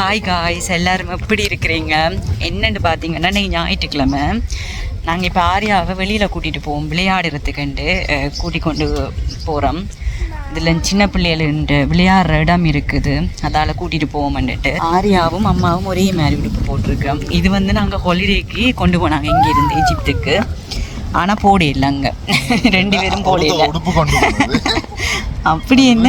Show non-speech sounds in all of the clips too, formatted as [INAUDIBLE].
Hi guys எல்லாரும் எப்படி இருக்கிறீங்க? என்னன்னு பார்த்தீங்கன்னா நீங்கள் ஞாயிற்றுக்கிழமை. நாங்கள் இப்போ ஆரியாவை வெளியில் கூட்டிகிட்டு போவோம். விளையாடுறதுக்குண்டு கூட்டி கொண்டு போகிறோம் இதில் சின்ன பிள்ளைகளுண்டு விளையாடுற இடம் இருக்குது. அதால் கூட்டிகிட்டு போவோம்னுட்டு. ஆரியாவும் அம்மாவும் ஒரே மாதிரி உடுப்பு போட்டிருக்கோம் இது வந்து நாங்கள் ஹாலிடேக்கு கொண்டு போனாங்க. இங்கேருந்து எஜிப்துக்கு ஆனால் போட இல்லை அங்கே. ரெண்டு பேரும் போட இல்லை. அப்படி என்ன?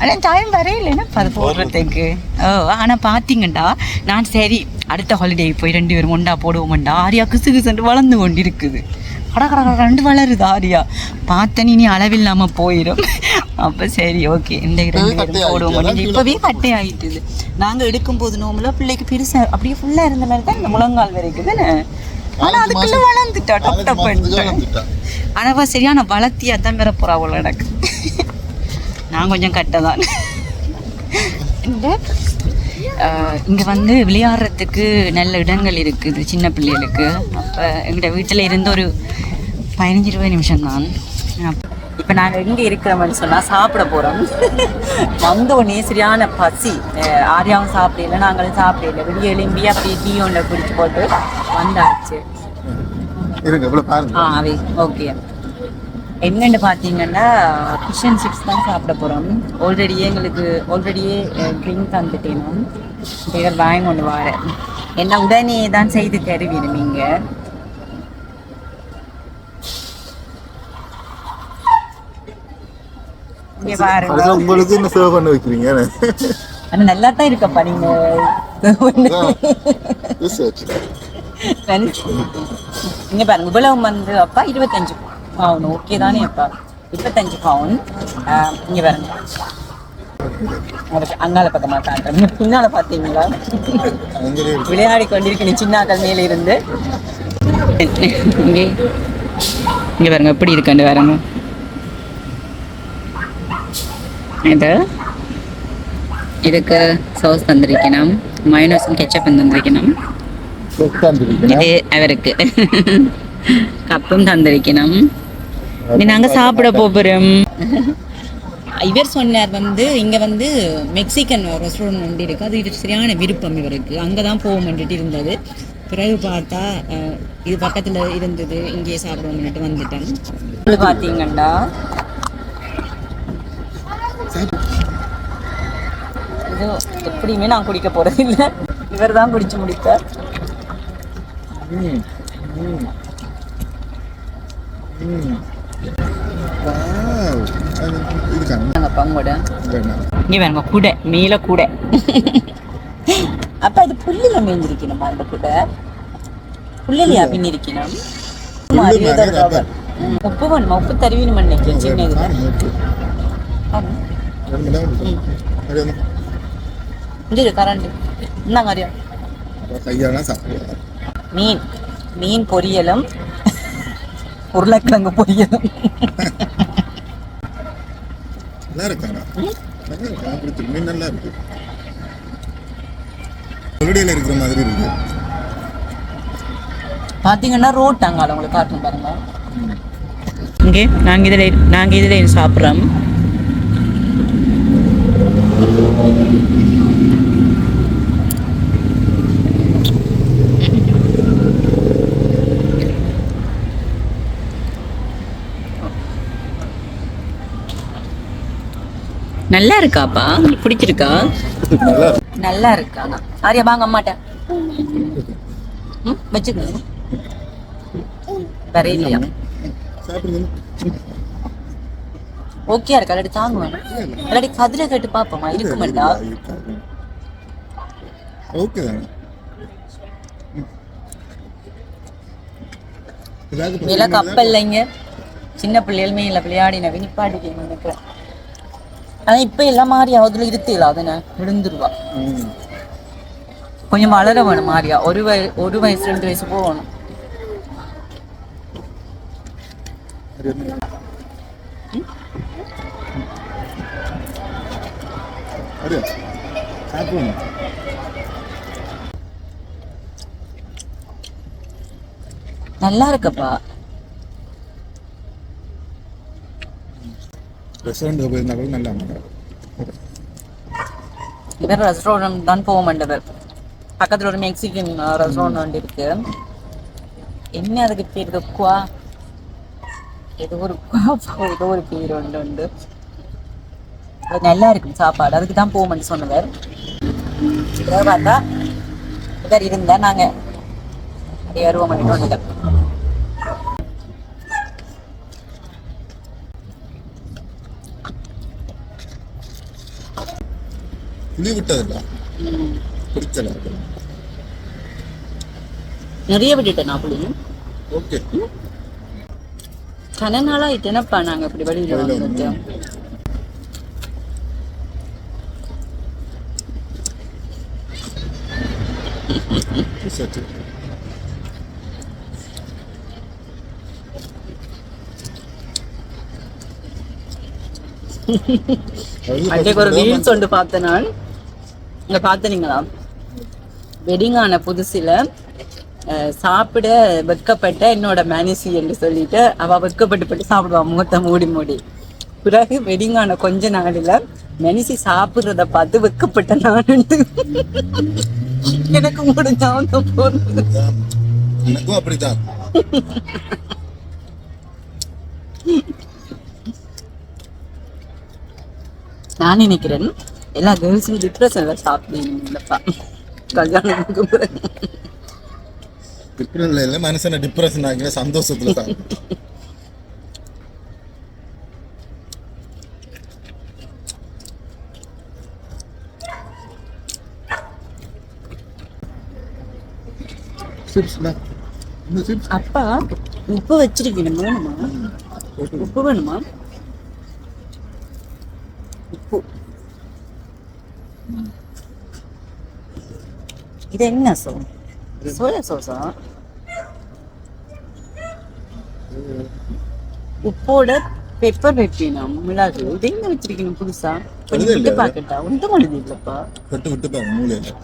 ஆனால் டைம் வரையில்லைன்னா அது போடுறதுக்கு? ஓ ஆனால் பார்த்தீங்கண்டா நான் சரி அடுத்த ஹாலிடே போய் ரெண்டு பேரும் ஒண்டா போடுவோம்டா ஆரியா கிசு கிசுன்ட்டு வளர்ந்து கொண்டு இருக்குது ரெண்டு வளருது ஆரியா. பார்த்தனி நீ அளவில்லாமல் போயிடும் அப்போ சரி ஓகே இந்த ரெண்டு பேரும் போடுவோம். இப்போவே கட்டை ஆயிட்டுது நாங்கள் எடுக்கும்போது நோம்பில் பிள்ளைக்கு பெருசாக அப்படியே ஃபுல்லாக இருந்த மாதிரி தான் இந்த முழங்கால் வரைக்கும் தானே ஆனால் அதுக்குள்ளே வளர்ந்துட்டா டப் டப். ஆனவா சரியான வளர்த்தியா தான் பெற போறா அவள் எனக்கு. நான் கொஞ்சம் கட்டதான். இங்கே வந்து விளையாடுறதுக்கு நல்ல இடங்கள் இருக்குது சின்ன பிள்ளைகளுக்கு. அப்போ எங்கிட்ட வீட்டில் இருந்து ஒரு பதினஞ்சு இருபது நிமிஷம் தான். இப்போ நாங்கள் எங்கே இருக்கிறோம்னு சொன்னால் சாப்பிட போகிறோம் வந்த உடனே சரியான பசி. ஆரியாவும் சாப்பிடல நாங்களும் சாப்பிடல. வெளியே எலும்பி அப்படியே டீ ஒன்றை குடிச்சு போட்டு வந்தாச்சு. இருங்க ஆ ஓகே என்னென்னு பார்த்தீங்கன்னா ஃபிஷ் சிப்ஸ் தான் சாப்பிட போகிறோம் ஆல்ரெடியே எங்களுக்கு ஆல்ரெடியே ட்ரிங்க் தந்துட்டேனும் பேர் வாங்கி கொண்டு வரேன். என்ன உடனே தான் செய்து தருவீங்க நீங்கள் உங்களுக்கு என்ன சேவ் பண்ண வைக்கிறீங்க? ஆனால் நல்லா தான் இருக்கப்பா ரிசர்ச் இங்க பாருங்க இவ்வளவு வந்து அப்பா இருபத்தஞ்சு. பவுன் ஓகே தானே அப்பா இருபத்தஞ்சு பவுன் இங்க பாருங்க. அதுக்கு அங்கால பக்கமா காட்டுறேன். பின்னால பாத்தீங்களா விளையாடி கொண்டிருக்கணும் சின்னாக்கள் மேல இருந்து. இங்கே இங்க பாருங்க எப்படி இருக்காண்டு பாருங்க இது இதுக்கு சாஸ் தந்திருக்கணும். மயோனஸும் கெச்சப்பும் தந்திருக்கணும். இது அவருக்கு. [LAUGHS] கப்பும் தந்திருக்கணும். இனி நாங்க சாப்பிட போகிறோம் [LAUGHS] இவர் சொன்னார் வந்து இங்க வந்து மெக்சிகன் ரெஸ்டாரண்ட் ஒன்று இருக்கு. அது இது சரியான விருப்பம் இவருக்கு. அங்கே தான் போக வேண்டிட்டு இருந்தது. பிறகு பார்த்தா இது பக்கத்துல இருந்தது இங்கேயே சாப்பிடுவோம்னுட்டு வந்துட்டேன். இது பார்த்தீங்கண்டா? இது எப்படியுமே நான் குடிக்க போறது இல்லை. இவர் தான் குடிச்சு முடித்தார் இதுக்கான நாங்கள் பங்கோட இங்கே வேணுங்க கூடை மேல கூடை. அப்ப அது புல்லில் மேய்ஞ்சிருக்கணுமா அந்த கூடை? புல்லிலையா பின்னிருக்கணும்? புல்லு மாதிரி rubber. ம், உப்பு வேணுமா? உப்பு தருவினுமா நினைக்கிறேன் சின்ன ஆமா. இங்க கரண்ட். இந்தாங்க அறியா மீன். மீன் பொரியலும். உருளைக்கிழங்கு பொரியலும். நல்லா இருக்கானா நல்லா இருக்கா? பிடிச்சிருக்கு மீன் நல்லா இருக்கு. கொலுடியில் இருக்கிற மாதிரி இருக்கு. பார்த்தீங்கன்னா ரோட் அங்கால உங்களுக்கு காட்டும் பாருங்க. இங்கே நாங்கள் இதில் நாங்கள் இதில் சாப்பிட்றோம். நல்லா இருக்காப்பா உங்களுக்கு பிடிச்சிருக்கா? நல்லா இருக்கு நல்லா இருக்கா ஆரியா வாங்க அம்மாட்ட. ம் வச்சுக்கோங்க வரையிலையா ஓகே இருக்கா? இல்லாட்டி தாங்குவேன் இல்லாட்டி கதிரை கேட்டு பார்ப்போமா இருக்குமெண்டா? ஓகே மேல கப்பல் இல்லைங்க சின்ன பிள்ளைகள் மேல விளையாடின நிப்பாட்டி நினைக்கிறேன். ஆனா இப்ப எல்லாம் மாறியா அதுல இருத்தில அதுன விழுந்துருவா. கொஞ்சம் வளர வேணும் மாறியா ஒரு வய ஒரு வயசு ரெண்டு வயசு போகணும். நல்லா இருக்கப்பா. போயிருந்தா கூட நல்லா மாட்டேன் இவர் ரெஸ்டாரண்ட் தான் போக மாட்டவர் பக்கத்துல ஒரு மெக்சிகன் ரெஸ்டாரண்ட் ஒன்று இருக்கு. என்ன அதுக்கு பேர்? குவா. ஏதோ ஒரு குவா ஏதோ ஒரு பேர் ஒன்று உண்டு. அது நல்லா இருக்கும் சாப்பாடு. அதுக்கு தான் போகணும்னு சொன்னவர். இதை பார்த்தா இவர் இருந்தா நாங்க அப்படியே வருவோம் வந்துட்டோம். புளி விட்டதில்ல பிடிச்சல நிறைய விட்டுட்டேன் நான் புள்ளி ஓகே. கன நாளா என்னப்பா நாங்க வெளியில சரி அன்றைக்கு ஒரு ரீல்ஸ் ஒன்று பார்த்தேன் நான். இங்க பார்த்தனீங்களா? வெட்டிங் ஆன புதுசுல அஹ், சாப்பிட வெட்கப்பட்ட என்னோட மேனிசி என்று சொல்லிட்டு அவ வெட்கப்பட்டு போட்டு சாப்பிடுவா முகத்தை மூடி மூடி. பிறகு வெட்டிங் ஆன கொஞ்ச நாளில் மெனிசி சாப்பிடுறத பார்த்து வெட்கப்பட்ட நான் எனக்கு முடிஞ்சா போகுது எனக்கும் அப்படித்தான். நான் நினைக்கிறேன் எல்லா கேர்ள்ஸும் டிப்ரெஷன்ல சாப்பிடுங்கப்பா கல்யாணத்துக்கு பிறகு டிப்ரெஷன்ல இல்ல மனுஷனை டிப்ரெஷன் ஆகிற சந்தோஷத்துல சிப்ஸ் அப்பா உப்பு வச்சிருக்கணும் வேணுமா உப்பு வேணுமா உப்பு இது என்ன சோ சோயா சோஸா உப்போட பெப்பர் வைப்பினம் மிளகு இது எங்க வச்சிருக்கணும் புதுசா கொஞ்சம் விட்டு? பாக்கட்டா ஒன்றும் எழுதி இல்லப்பா விட்டு விட்டு பாருங்க மூலையில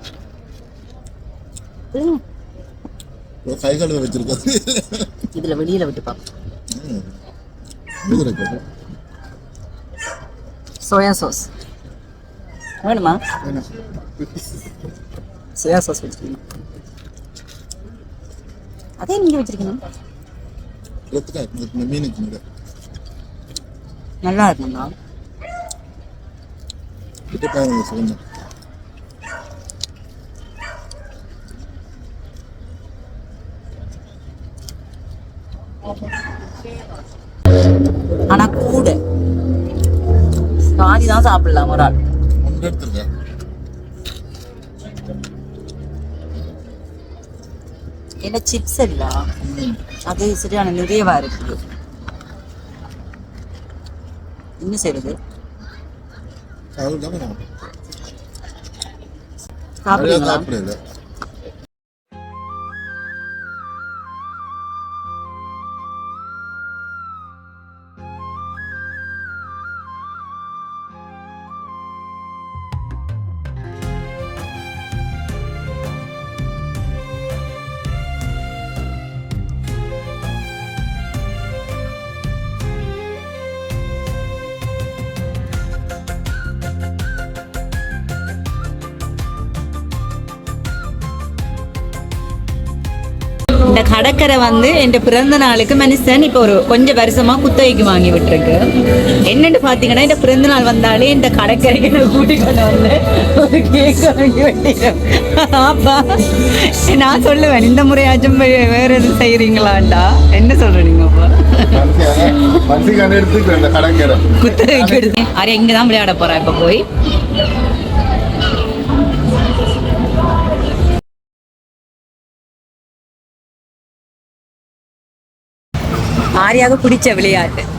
கை கழுவ வச்சிருக்கோம் இதுல வெளியில விட்டு பாப்போம் சோயா சாஸ் வேணாம். சோயா சாஸ் வச்சிருக்கணும் அதே நீங்க வச்சிருக்கணும் எடுத்துக்கா, இந்த- இந்த மீனுக்கு நல்லா பாருங்க சொல்லுங்க. ஆனா கூட. பாதி தான் சாப்பிடலாம் ஒரு ஆள். என்ன சிப்ஸ் இல்ல அது சரியான நிறையவா இருக்குது. என்ன. நிறையா சாப்பிடுங்களா இந்த கடற்கரை வந்து என் பிறந்த நாளுக்கு மனுஷன் இப்போ ஒரு கொஞ்சம் வருஷமா குத்தகைக்கு வாங்கி விட்டுருக்கு. என்னன்னு பாத்தீங்கன்னா இந்த பிறந்த நாள் வந்தாலே இந்த கடற்கரைக்கு நான் கூட்டிக்கொண்டு வந்து ஒரு கேக் வாங்கி வெட்டிடும் அப்பா நான் சொல்லுவேன் இந்த முறையாச்சும் வேற எதுவும் செய்யறீங்களாண்டா என்ன கடற்கரை. குத்தகைக்கு எடுத்து அரே இங்க தான் விளையாட போறா இப்ப போய்? ஆரியாக பிடிச்ச விளையாட்டு.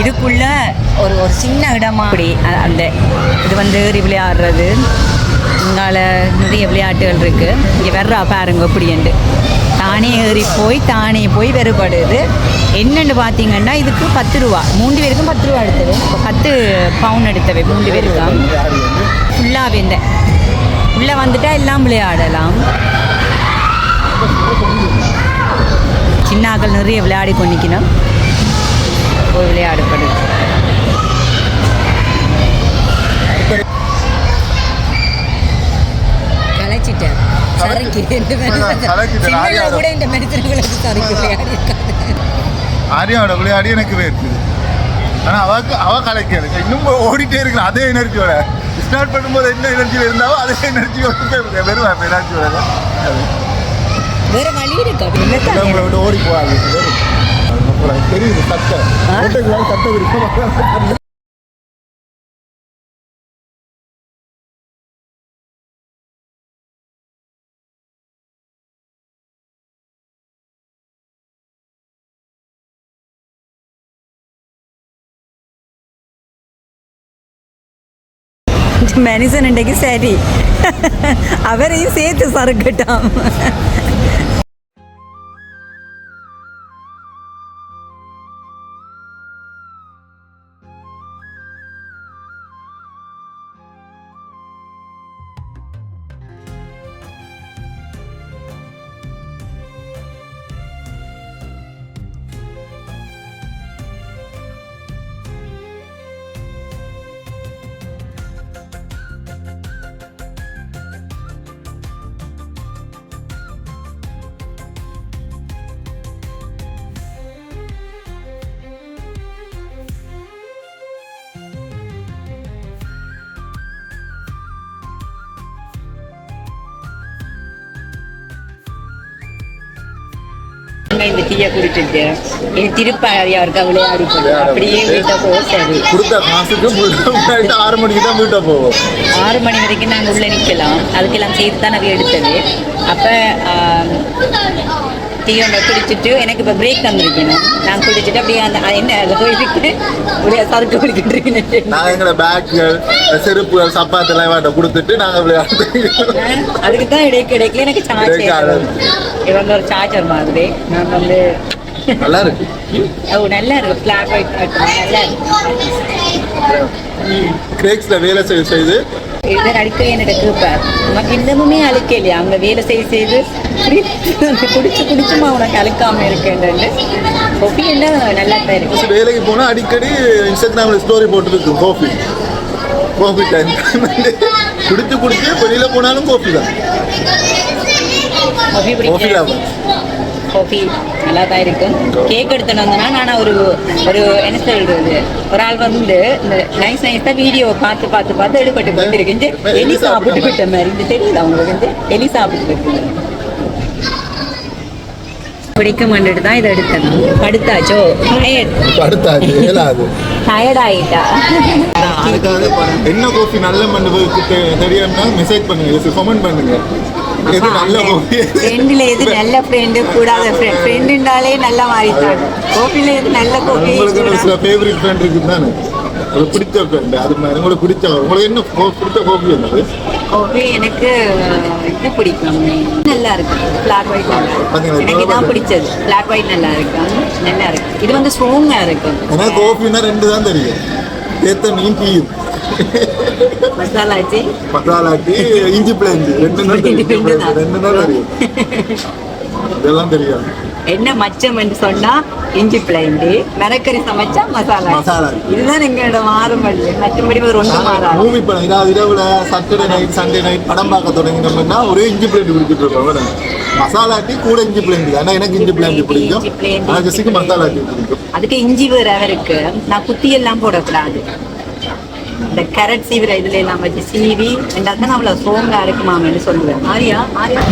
இதுக்குள்ள ஒரு ஒரு சின்ன இடமா? அப்படி அந்த இது வந்து ஏறி விளையாடுறது இங்கால நிறைய விளையாட்டுகள் இருக்கு. இங்கே வர்றா பாருங்க இப்படின்ட்டு. தானே ஏறி போய் தானே போய் வெறுபடுது. என்னென்னு பார்த்தீங்கன்னா இதுக்கு பத்து ரூபா. மூன்று பேருக்கும் பத்து ரூபா எடுத்தது. இப்போ பத்து பவுன் எடுத்தவை மூன்று பேருக்கும் ஃபுல்லாக இந்த உள்ளே வந்துட்டால் எல்லாம் விளையாடலாம். சின்னாக்கள் நிறைய விளையாடி கொண்டிக்கணும் போய் விளையாடப்படுது கலைச்சிட்டேன். ஆரியா கூட இந்த மனிதர்களுக்கு சறுக்கி விளையாடி ஆரியாவோட விளையாடி எனக்கு வேர்க்குது. ஆனா அவக்கு அவ கலைக்காது இன்னும் ஓடிட்டே இருக்கிற அதே எனர்ஜியோட ஸ்டார்ட் பண்ணும்போது என்ன எனர்ஜியில் இருந்தாவோ அதே எனர்ஜியோட வெறும் எனர்ஜியோட வேற வழி இருக்கு. உங்களை விட்டு ஓடி போகாது தெரியுது சட்டை. ஆ? ஓட்டைக்குள்ள சட்டை விரிக்கும். மனுஷன் இன்றைக்கு சரி. அவரையும் சறுக்கட்டாம் இந்த டீயை குடிச்சிட்டு இது திருப்பாதியா இருக்கா விளையாடி அப்படியே வீட்டை போ சரி கொடுத்த காசுக்கு ஆறு மணிக்கு தான் வீட்டை போவோம். ஆறு மணி வரைக்கும் நாங்கள் உள்ளே நிற்கலாம் அதுக்கெல்லாம் சேர்த்து தான் நாங்கள் எடுத்தது. அப்போ டீ ஒன்றை குடிச்சிட்டு எனக்கு இப்போ பிரேக் தந்திருக்கணும் நான் குடிச்சிட்டு அப்படியே அந்த என்ன அதை போயிட்டு அப்படியே சறுக்கு குடிக்கிட்டு இருக்கேன் நாங்கள் எங்களை பேக்குகள் செருப்புகள் சப்பாத்து எல்லாம் இவன்ட்ட கொடுத்துட்டு நாங்கள் விளையாட்டு அதுக்கு தான் இடைக்கு இடைக்கு எனக்கு இடைக்கால. சார்ஜர் வந்து ஒரு சார்ஜர் மாதிரி. நான் வந்து நல்லா இருக்கு. ஓ நல்லா இருக்கு. பிளாக் ஒயிட் நல்லா இருக்கு. கிரேக்ஸ்ல வேலை செய்து செய்து. இவர் அடிக்கடி என்னிட்ட கேட்பார் உனக்கு இன்னமுமே அழுக்க இல்லையா அவங்க வேலை செய்து. செய்து குடிச்சு குடிச்சுமா உனக்கு அழுக்காம இருக்கேன்னு கொப்பி என்ன நல்லா தான் இருக்கு. வேலைக்கு போனா அடிக்கடி இன்ஸ்டாகிராம்ல ஸ்டோரி போட்டுருக்கு காஃபி காஃபி டைம் குடிச்சு குடிச்சு வெளியில போனாலும் காஃபி தான். காஃபி பிடிக்கும் காஃபி நல்லா தான் இருக்கும் கேக் எடுத்துட்டு வந்தேன்னா நான் ஒரு ஒரு என்ன சொல்றது? ஒரு ஆள் வந்து இந்த நைஸ் நைஸாக வீடியோ பார்த்து பார்த்து பார்த்து எடுப்பட்டு போயிருக்கேன் எலி சாப்பிட்டு விட்ட மாதிரி. இந்த தெரியல அவங்களுக்கு வந்து எலி சாப்பிட்டு விட்டு பிடிக்க மாட்டுட்டு தான் இதை எடுத்தேன் படுத்தாச்சோ? அடுத்தாது ஏலாது டயர்ட் ஆயிட்டா? அதுக்காக என்ன காஃபி நல்ல மண்ணு தெரியும்னா மெசேஜ் பண்ணுங்க. கமெண்ட் பண்ணுங்க. ஃப்ரெண்டில் எது நல்ல ஃப்ரெண்டு கூடாத ஃப்ரெண்ட் ஃப்ரெண்டுனாலே நல்லா மாறிட்டாங்க கோபியில் எது நல்ல கோபி சில ஃபேவரட் ஃப்ரெண்ட் இருக்கு தானே உங்களுக்கு பிடிச்ச ஃப்ரெண்ட் அது மாதிரி உங்களுக்கு பிடிச்ச உங்களுக்கு என்ன பிடிச்ச காஃபி என்னது? கோபி எனக்கு இது பிடிக்கும். நல்லா இருக்கு. பிளாக் ஒயிட் நல்லா இருக்கு. எனக்கு இப்ப பிடிச்சது. பிளாக் ஒயிட் நல்லா இருக்கு. நல்லா இருக்கு. இது வந்து ஸ்ட்ராங்காக இருக்கு. ஏன்னா காஃபின்னா ரெண்டு தான் தெரியும். ஏத்த மீன் டீயும் மசாலா டீ மசாலா டீ இஞ்சி பிளேஞ்சு ரெண்டு தெரியும். ரெண்டு தான் தெரியும். இதெல்லாம் தெரியாது. என்ன மச்சம் என்று சொன்னா இஞ்சி பிளைண்டு மிரக்கறி சமைச்சா மசாலா மசாலா. இதுதான் எங்களோட மாறுபடி. மற்றபடி ஒரு ஒன்று மாறாது. மூவி படம் இதாவது இரவுல சாட்டர்டே நைட் சண்டே நைட் படம் பார்க்க தொடங்கினோம்னா ஒரே இஞ்சி பிளேண்ட் குடிச்சிட்டு இருக்கோம் மசாலா டீ கூட இஞ்சி பிளேண்ட் ஆனா எனக்கு இஞ்சி பிளேண்ட் பிடிக்கும். ஆனால் ஜெசிக்கு மசாலா டீ பிடிக்கும். அதுக்கு இஞ்சி வேற இருக்கு. நான் குத்தி எல்லாம் போடக்கூடாது. இந்த கேரட் சீவிர இதுல எல்லாம் வச்சு சீவி ரெண்டாவது தான் அவ்வளோ சோங்கா இருக்குமாமன்னு சொல்லுவேன். ஆரியா ஆரியா